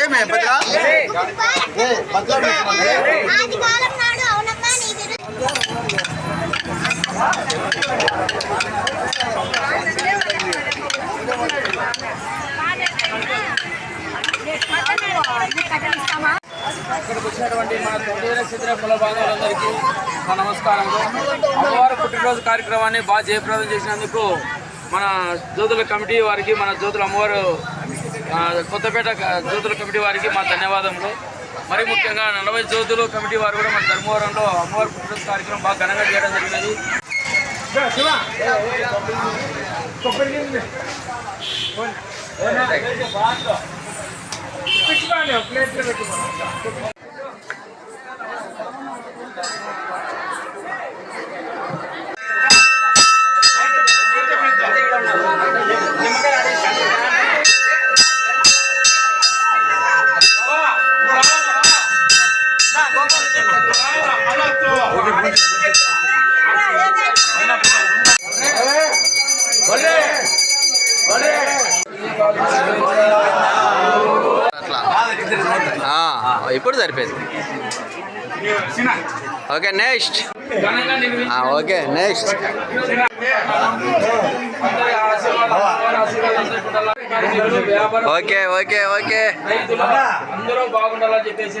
ఏమే భద్ర? ఇక్కడికి వచ్చినటువంటి మన తొమ్మిది నక్షత్ర కుల బాంధవులందరికీ నా నమస్కారములు. అమ్మవారి పుట్టినరోజు కార్యక్రమాన్ని బాగా జయప్రదం చేసినందుకు మన జ్యోతుల కమిటీ వారికి మన జ్యోతుల అమ్మవారు కొత్తపేట జ్యోతుల కమిటీ వారికి మా ధన్యవాదములు. మరి ముఖ్యంగా నలభై జ్యోతులు కమిటీ వారు కూడా మన ధర్మవరంలో అమ్మవారి పుట్టిన కార్యక్రమం బాగా ఘనంగా చేయడం జరిగినది. అట్లా ఆ, ఇప్పుడు సరిపోయింది. Okay next okay next okay okay okay. అందరూ బాగుండాలని చెప్పేసి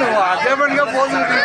నువ్వు అదే పనిగా ఫోన్ జింజిదే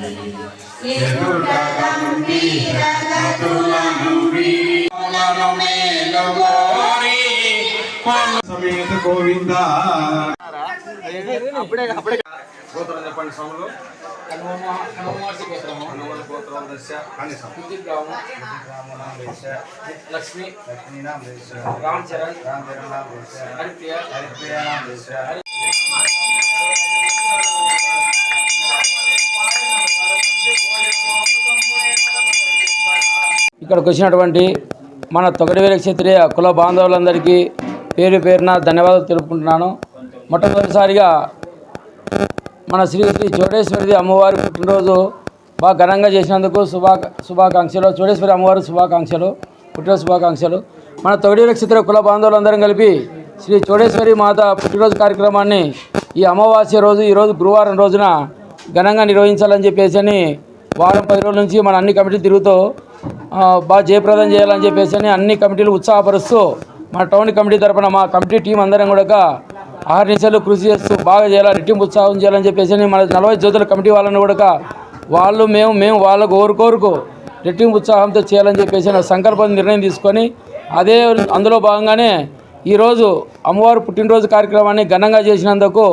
నిలుచోబడరామా వేర చూడమామా సమేత గోవింద గోత్రం చెప్పండి స్వాములు కనుమ కనుమాసి గోత్రము హనుమల గోత్రం దశ కనీసం బుద్ధి గ్రామం రామనామ దశ లక్ష్మి లక్ష్మీనామ దశ రామ్ చరణ్ రామ నామ దశ హరిప్రియ హరిప్రియానామ దశ ఇక్కడికి వచ్చినటువంటి మన తొగడివేల క్షత్రియ కుల బాంధవులందరికీ పేరు పేరున ధన్యవాదాలు తెలుపుకుంటున్నాను. మొట్టమొదటిసారిగా మన శ్రీ శ్రీ చోడేశ్వరిది అమ్మవారి పుట్టినరోజు బాగా ఘనంగా చేసినందుకు శుభా శుభాకాంక్షలు. చోడేశ్వరి అమ్మవారి శుభాకాంక్షలు పుట్టినరోజు శుభాకాంక్షలు. మన తొగడివేల క్షత్రియ కుల బాంధవులందరం కలిపి శ్రీ చోడేశ్వరి మాత పుట్టినరోజు కార్యక్రమాన్ని ఈ అమావాస్య రోజు ఈరోజు గురువారం రోజున ఘనంగా నిర్వహించాలని చెప్పేసి అని వారం పది రోజుల నుంచి మన అన్ని కమిటీలు తిరుగుతూ బాగా జయప్రదం చేయాలని చెప్పేసి అని అన్ని కమిటీలు ఉత్సాహపరుస్తూ మన టౌన్ కమిటీ తరపున మా కమిటీ టీం అందరం కూడా ఆరు కృషి చేస్తూ బాగా చేయాలి రెట్టింపు ఉత్సాహం చేయాలని చెప్పేసి అని మన నలభై జ్యోతుల కమిటీ వాళ్ళని కూడా వాళ్ళు మేము మేము వాళ్ళకు కోరుకోరుకు రెట్టింపు ఉత్సాహంతో చేయాలని చెప్పేసి సంకల్పం నిర్ణయం తీసుకొని అదే అందులో భాగంగానే ఈరోజు అమ్మవారు పుట్టినరోజు కార్యక్రమాన్ని ఘనంగా చేసినందుకు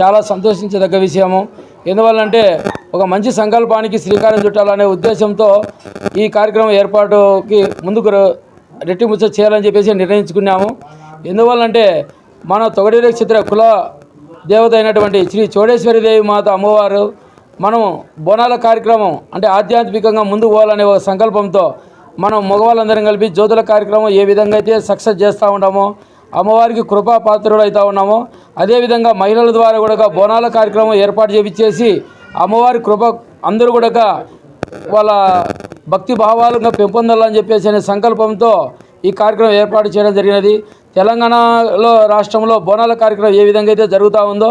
చాలా సంతోషించదగ్గ విషయము. ఎందువల్లంటే ఒక మంచి సంకల్పానికి శ్రీకారం చుట్టాలనే ఉద్దేశంతో ఈ కార్యక్రమం ఏర్పాటుకి ముందుకు రెట్టిముచ్చ చేయాలని చెప్పేసి నిర్ణయించుకున్నాము. ఎందువల్లంటే మన తొగడి నక్షత్ర కుల దేవత అయినటువంటి శ్రీ చోడేశ్వరి దేవి మాత అమ్మవారు మనం బోనాల కార్యక్రమం అంటే ఆధ్యాత్మికంగా ముందుకు పోవాలనే ఒక సంకల్పంతో మనం మగవాళ్ళందరం కలిపి జ్యోతుల కార్యక్రమం ఏ విధంగా అయితే సక్సెస్ చేస్తూ ఉంటామో అమ్మవారికి కృపా పాత్రులు అవుతూ ఉన్నామో. అదేవిధంగా మహిళల ద్వారా కూడా బోనాల కార్యక్రమం ఏర్పాటు చేపించేసి అమ్మవారి కృప అందరూ కూడా వాళ్ళ భక్తి భావాలుగా పెంపొందాలని చెప్పేసి అనే సంకల్పంతో ఈ కార్యక్రమం ఏర్పాటు చేయడం జరిగినది. తెలంగాణలో రాష్ట్రంలో బోనాల కార్యక్రమం ఏ విధంగా అయితే జరుగుతూ ఉందో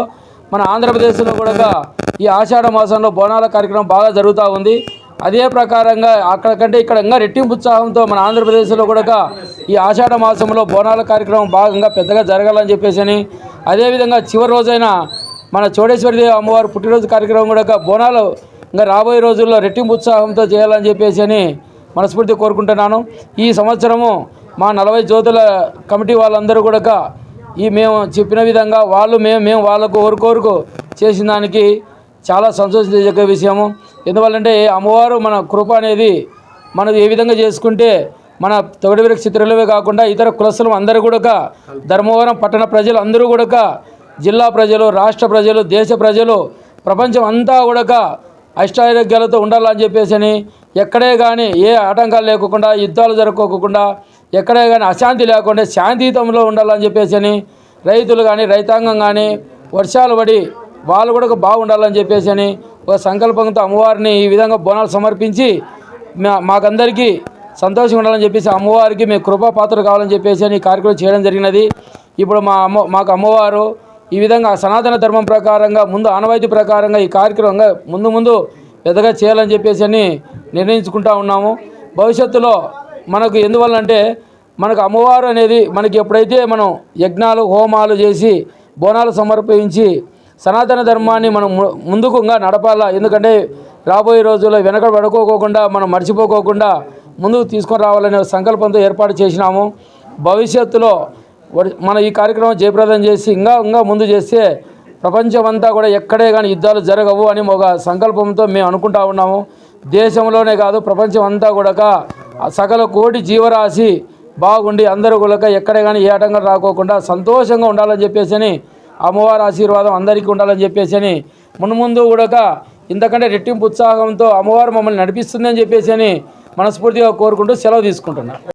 మన ఆంధ్రప్రదేశ్లో కూడా ఈ ఆషాఢ మాసంలో బోనాల కార్యక్రమం బాగా జరుగుతూ ఉంది. అదే ప్రకారంగా అక్కడ కంటే ఇక్కడ ఇంకా రెట్టింపు ఉత్సాహంతో మన ఆంధ్రప్రదేశ్లో కూడా ఈ ఆషాఢ మాసంలో బోనాల కార్యక్రమం భాగంగా పెద్దగా జరగాలని చెప్పేసి అని అదేవిధంగా చివరి రోజైన మన చోడేశ్వరిదేవి అమ్మవారి పుట్టినరోజు కార్యక్రమం కూడా బోనాలు ఇంకా రాబోయే రోజుల్లో రెట్టింపు ఉత్సాహంతో చేయాలని చెప్పేసి అని మనస్ఫూర్తి కోరుకుంటున్నాను. ఈ సంవత్సరము మా నలభై జ్యోతుల కమిటీ వాళ్ళందరూ కూడా ఈ మేము చెప్పిన విధంగా వాళ్ళు మేము మేము వాళ్ళకు కోరుకోరుకు చేసిన దానికి చాలా సంతోషించదగ్గ విషయము. ఎందువల్లంటే అమ్మవారు మన కృప అనేది మనది ఏ విధంగా చేసుకుంటే మన తొగడివీర చిత్రలవే కాకుండా ఇతర కులస్తులు అందరూ కూడా ధర్మవరం పట్టణ ప్రజలు అందరూ కూడా జిల్లా ప్రజలు రాష్ట్ర ప్రజలు దేశ ప్రజలు ప్రపంచం అంతా కూడా అష్టారోగ్యాలతో ఉండాలని చెప్పేసి అని ఎక్కడే కానీ ఏ ఆటంకాలు లేకుండా యుద్ధాలు జరగకోకుండా ఎక్కడే కానీ అశాంతి లేకుండా శాంతియుతంలో ఉండాలని చెప్పేసి అని రైతులు కానీ రైతాంగం కానీ వర్షాలు పడి వాళ్ళు కూడా బాగుండాలని చెప్పేసి అని ఒక సంకల్పంతో అమ్మవారిని ఈ విధంగా బోనాలు సమర్పించి మా మాకందరికీ సంతోషంగా ఉండాలని చెప్పేసి అమ్మవారికి మేము కృపా పాత్ర కావాలని చెప్పేసి అని కార్యక్రమం చేయడం జరిగినది. ఇప్పుడు మా అమ్మ మాకు అమ్మవారు ఈ విధంగా సనాతన ధర్మం ప్రకారంగా ముందు ఆనవాయితీ ప్రకారంగా ఈ కార్యక్రమంగా ముందు ముందు పెద్దగా చేయాలని చెప్పేసి అని నిర్ణయించుకుంటా ఉన్నాము. భవిష్యత్తులో మనకు ఎందువల్లంటే మనకు అమ్మవారు అనేది మనకి ఎప్పుడైతే మనం యజ్ఞాలు హోమాలు చేసి బోనాలు సమర్పించి సనాతన ధర్మాన్ని మనం ముందుకు ఇంకా నడపాలా? ఎందుకంటే రాబోయే రోజుల్లో వెనక పడుకోకుండా మనం మర్చిపోకోకుండా ముందుకు తీసుకొని రావాలనే సంకల్పంతో ఏర్పాటు చేసినాము. భవిష్యత్తులో మన ఈ కార్యక్రమం జయప్రదం చేసి ఇంకా ఇంకా ముందు చేస్తే ప్రపంచమంతా కూడా ఎక్కడే కానీ యుద్ధాలు జరగవు అని ఒక సంకల్పంతో మేము అనుకుంటా ఉన్నాము. దేశంలోనే కాదు ప్రపంచం అంతా కూడా సకల కోటి జీవరాశి బాగుండి అందరూ కూడా ఎక్కడే కానీ ఏ ఆటంకం రాకోకుండా సంతోషంగా ఉండాలని చెప్పేసి అని అమ్మవారి ఆశీర్వాదం అందరికీ ఉండాలని చెప్పేసి అని మున్ముందు కూడా ఇంతకంటే రెట్టింపు ఉత్సాహంతో అమ్మవారు మమ్మల్ని నడిపిస్తుందని చెప్పేసి అని మనస్ఫూర్తిగా కోరుకుంటూ సెలవు తీసుకుంటున్నాను